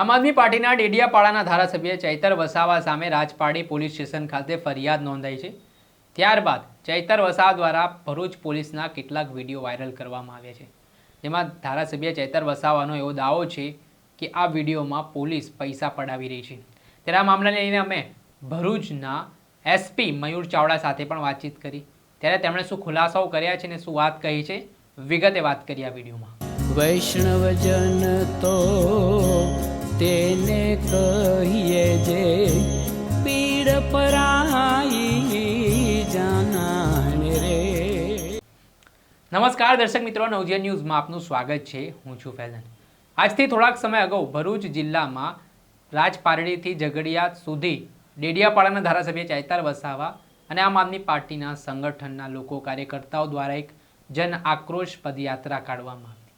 આમ આદમી પાર્ટીના ડેડિયાપાડાના ધારાસભ્ય ચૈતર વસાવા સામે રાજપાડી પોલીસ સ્ટેશન ખાતે ફરિયાદ નોંધાઈ છે. ત્યારબાદ ચૈતર વસાવા દ્વારા ભરૂચ પોલીસના કેટલાક વીડિયો વાયરલ કરવામાં આવ્યા છે. જેમાં ધારાસભ્ય ચૈતર વસાવાનો એવો દાવો છે કે આ વિડીયોમાં પોલીસ પૈસા પડાવી રહી છે. ત્યારે આ મામલાને લઈને અમે ભરૂચના એસપી મયુર ચાવડા સાથે પણ વાતચીત કરી. ત્યારે તેમણે શું ખુલાસાઓ કર્યા છે અને શું વાત કહી છે, વિગતે વાત કરી આ વિડીયોમાં. વૈષ્ણવજન તો તેને કહીએ જે પીડ પરાઈ જાણે રે. નમસ્કાર દર્શક મિત્રો, નવજીવન ન્યૂઝમાં આપનું સ્વાગત છે. હું છું ફૈઝન. આજથી થોડાક સમય અગાઉ ભરૂચ જિલ્લામાં રાજપારડીથી ઝઘડિયા સુધી ડેડિયાપાડાના ધારાસભ્ય ચૈતાર વસાવા અને આમ આદમી પાર્ટીના સંગઠનના લોકો કાર્યકર્તાઓ દ્વારા એક જન આક્રોશ પદયાત્રા કાઢવામાં આવી.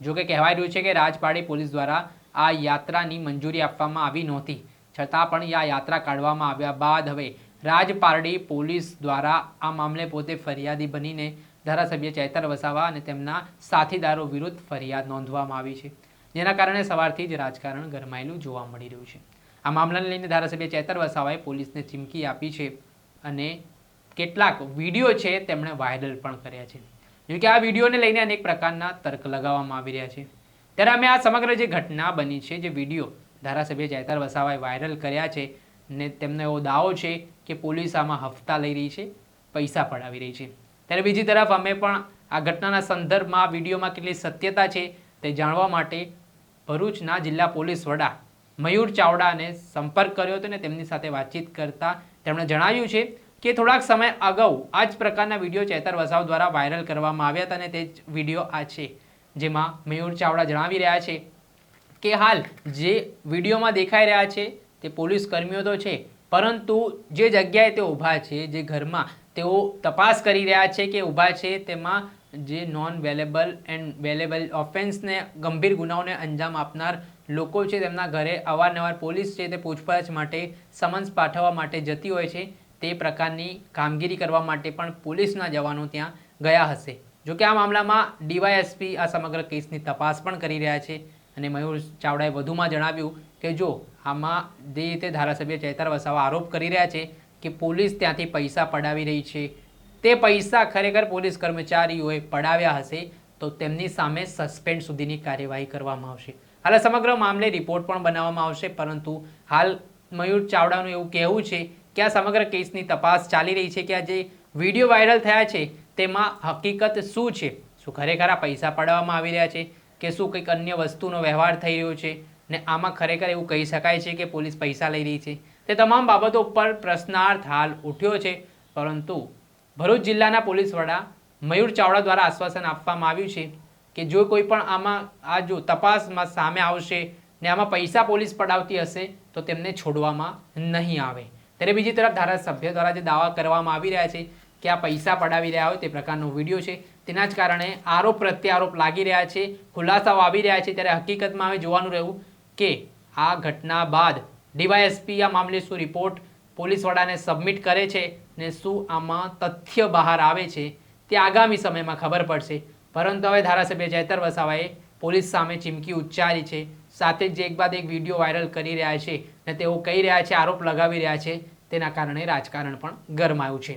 જોકે કહેવાય રહ્યું છે કે રાજપાડી પોલીસ દ્વારા આ યાત્રાની મંજૂરી આપવામાં આવી નહોતી. છતાં પણ આ યાત્રા કાઢવામાં આવ્યા બાદ હવે રાજપારડી પોલીસ દ્વારા આ મામલે પોતે ફરિયાદી બનીને ધારાસભ્ય ચૈતર વસાવા અને તેમના સાથીદારો વિરુદ્ધ ફરિયાદ નોંધવામાં આવી છે. જેના કારણે સવારથી જ રાજકારણ ગરમાયેલું જોવા મળી રહ્યું છે. આ મામલાને લઈને ધારાસભ્ય ચેતર વસાવાએ પોલીસને ચીમકી આપી છે અને કેટલાક વીડિયો છે તેમણે વાયરલ પણ કર્યા છે. જોકે આ વિડીયોને લઈને અનેક પ્રકારના તર્ક લગાવવામાં આવી રહ્યા છે. ત્યારે અમે આ સમગ્ર જે ઘટના બની છે, જે વીડિયો ધારાસભ્ય જયતાર વસાવાએ વાયરલ કર્યા છે ને તેમનો એવો દાવો છે કે પોલીસ આમાં હફતા લઈ રહી છે, પૈસા પડાવી રહી છે. ત્યારે બીજી તરફ અમે પણ આ ઘટનાના સંદર્ભમાં આ વિડીયોમાં કેટલી સત્યતા છે તે જાણવા માટે ભરૂચના જિલ્લા પોલીસ વડા મયુર ચાવડાને સંપર્ક કર્યો હતો ને તેમની સાથે વાતચીત કરતા તેમણે જણાવ્યું છે કે થોડાક સમય અગાઉ આ જ પ્રકારના વીડિયો ચેતર વસાવ દ્વારા વાયરલ કરવામાં આવ્યા હતા અને તે જ વીડિયો આ છે. જેમાં મયુર ચાવડા જણાવી રહ્યા છે કે હાલ જે વિડીયોમાં દેખાઈ રહ્યા છે તે પોલીસ કર્મીઓ તો છે, પરંતુ જે જગ્યાએ તે ઊભા છે, જે ઘરમાં તેઓ તપાસ કરી રહ્યા છે કે ઊભા છે તેમાં જે નોન વેલેબલ એન્ડ વેલેબલ ઓફેન્સને ગંભીર ગુનાઓને અંજામ આપનાર લોકો છે, તેમના ઘરે અવારનવાર પોલીસ છે તે પૂછપરછ માટે, સમન્સ પાઠવવા માટે જતી હોય છે, તે પ્રકારની કામગીરી કરવા માટે પણ પોલીસના જવાનો ત્યાં ગયા હશે. જો કે આ મામલામાં ડીવાયએસપી આ સમગ્ર કેસની તપાસ પણ કરી રહ્યા છે અને મયુર ચાવડાએ વધુમાં જણાવ્યું કે જો આમાં જે રીતે ધારાસભ્ય ચૈતર વસાવા આરોપ કરી રહ્યા છે કે પોલીસ ત્યાંથી પૈસા પડાવી રહી છે, તે પૈસા ખરેખર પોલીસ કર્મચારીઓએ પડાવ્યા હશે, તો તેમની સામે સસ્પેન્ડ સુધીની કાર્યવાહી કરવામાં આવશે. હાલ સમગ્ર મામલે રિપોર્ટ પણ બનાવવામાં આવશે, પરંતુ હાલ મયુર ચાવડાનું એવું કહેવું છે કે આ સમગ્ર કેસની તપાસ ચાલી રહી છે કે આ જે વીડિયો વાયરલ થયા છે તેમાં હકીકત શું છે? શું ખરેખર આ પૈસા પાડવામાં આવી રહ્યા છે? કે શું કંઈક અન્ય વસ્તુનો વ્યવહાર થઈ રહ્યો છે? ને આમાં ખરેખર એવું કહી શકાય છે કે પોલીસ પૈસા લઈ રહી છે? તે તમામ બાબતો ઉપર પ્રશ્નાર્થ હાલ ઉઠ્યો છે. પરંતુ ભરૂચ જિલ્લાના પોલીસ વડા મયુર ચાવડા દ્વારા આશ્વાસન આપવામાં આવ્યું છે કે જો કોઈ પણ આમાં, આ જો તપાસમાં સામે આવશે ને આમાં પૈસા પોલીસ પડાવતી હશે, તો તેમને છોડવામાં નહીં આવે. ત્યારે બીજી તરફ ધારાસભ્ય દ્વારા જે દાવા કરવામાં આવી રહ્યા છે કે આ પૈસા પડાવી રહ્યા હોય તે પ્રકારનો વીડિયો છે. તેના જ કારણે આરોપ પ્રત્યારોપ લાગી રહ્યા છે, ખુલાસાઓ આવી રહ્યા છે. ત્યારે હકીકતમાં હવે જોવાનું રહ્યું કે આ ઘટના બાદ ડીવાયએસપી આ મામલે શું રિપોર્ટ પોલીસ વડાને સબમિટ કરે છે ને શું આમાં તથ્ય બહાર આવે છે તે આગામી સમયમાં ખબર પડશે. પરંતુ હવે ધારાસભ્ય જયતર વસાવાએ પોલીસ સામે ચીમકી ઉચ્ચારી છે. સાથે જ એક બાદ એક વીડિયો વાયરલ કરી રહ્યા છે ને તેઓ કહી રહ્યા છે, આરોપ લગાવી રહ્યા છે. તેના કારણે રાજકારણ પણ ગરમાયું છે.